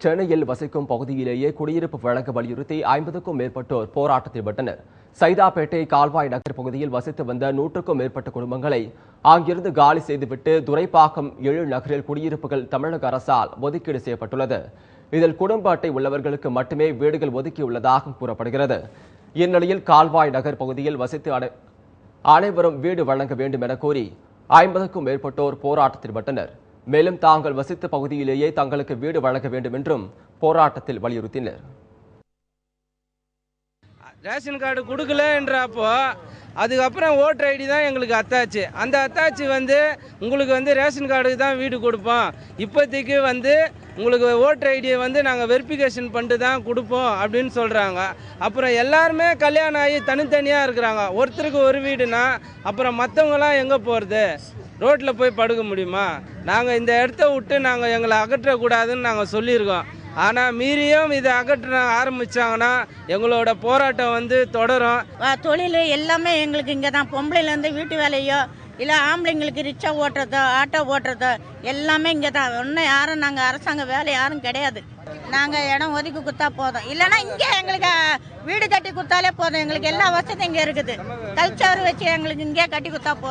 சென்னையில் வசிக்கும் பகுதியிலேயே குடியிருப்பு வழங்க வலியுறுத்தி ஐம்பதுக்கும் மேற்பட்டோர் போராட்டத்தில் விட்டனர் சைதாப்பேட்டை கால்வாய் நகர் பகுதியில் வசித்து வந்த நூற்றுக்கும் மேற்பட்ட குடும்பங்களை அங்கிருந்து காலி செய்துவிட்டு துரைப்பாக்கம் எழு நகரில் குடியிருப்புகள் தமிழக அரசால் ஒதுக்கீடு செய்யப்பட்டுள்ளது. இதில் குடும்ப அட்டை உள்ளவர்களுக்கு மட்டுமே வீடுகள் ஒதுக்கியுள்ளதாக கூறப்படுகிறது. இந்நிலையில் கால்வாய் நகர் பகுதியில் வசித்து அனை- அனைவரும் வீடு வழங்க வேண்டும் என கோரி ஐம்பதுக்கும் மேற்பட்டோர் போராட்டத்தில் விட்டனர் மேலும் தாங்கள் வசித்த பகுதியிலேயே தங்களுக்கு வீடு வழங்க வேண்டும் என்றும் போராட்டத்தில் வலியுறுத்தினர். ரேஷன் கார்டு கொடுக்கலன்றப்போ அதுக்கப்புறம் ஓட்டர் ஐடி தான் எங்களுக்கு அத்தாச்சு. அந்த அத்தாச்சு வந்து உங்களுக்கு வந்து ரேஷன் கார்டுக்கு தான் வீடு கொடுப்போம். இப்போதைக்கு வந்து உங்களுக்கு ஓட்டர் ஐடியை வந்து நாங்கள் வெரிஃபிகேஷன் பண்ணிட்டு தான் கொடுப்போம் அப்படின்னு சொல்கிறாங்க அப்புறம் எல்லாருமே கல்யாணம் ஆகி தனித்தனியாக இருக்கிறாங்க. ஒருத்தருக்கு ஒரு வீடுனா அப்புறம் மற்றவங்களாம் எங்கே போகிறது ரோட்டில் போய் படுக்க முடியுமா? நாங்கள் இந்த இடத்த விட்டு நாங்கள் எங்களை அகற்றக்கூடாதுன்னு நாங்கள் சொல்லியிருக்கோம். ஆனால் மீறியும் இதை அகற்ற ஆரம்பிச்சாங்கன்னா எங்களோட போராட்டம் வந்து தொடரும். தொழில் எல்லாமே எங்களுக்கு இங்கே தான் பொம்பளைலேருந்து வீட்டு வேலையோ இல்லை ஆம்பளைங்களுக்கு ரிக்ஷா ஓட்டுறதோ ஆட்டோ ஓட்டுறதோ எல்லாமே இங்கே தான் ஒன்றும் யாரும் நாங்கள் அரசாங்க வேலை யாரும் கிடையாது. நாங்கள் இடம் ஒதுக்கி கொடுத்தா போதும். இல்லைன்னா இங்கே எங்களுக்கு வீடு கட்டி கொடுத்தாலே போதும். எங்களுக்கு எல்லா வசதியும் இங்கே இருக்குது. கல்ச்சர் வச்சு எங்களுக்கு இங்கே கட்டி கொடுத்தா போதும்.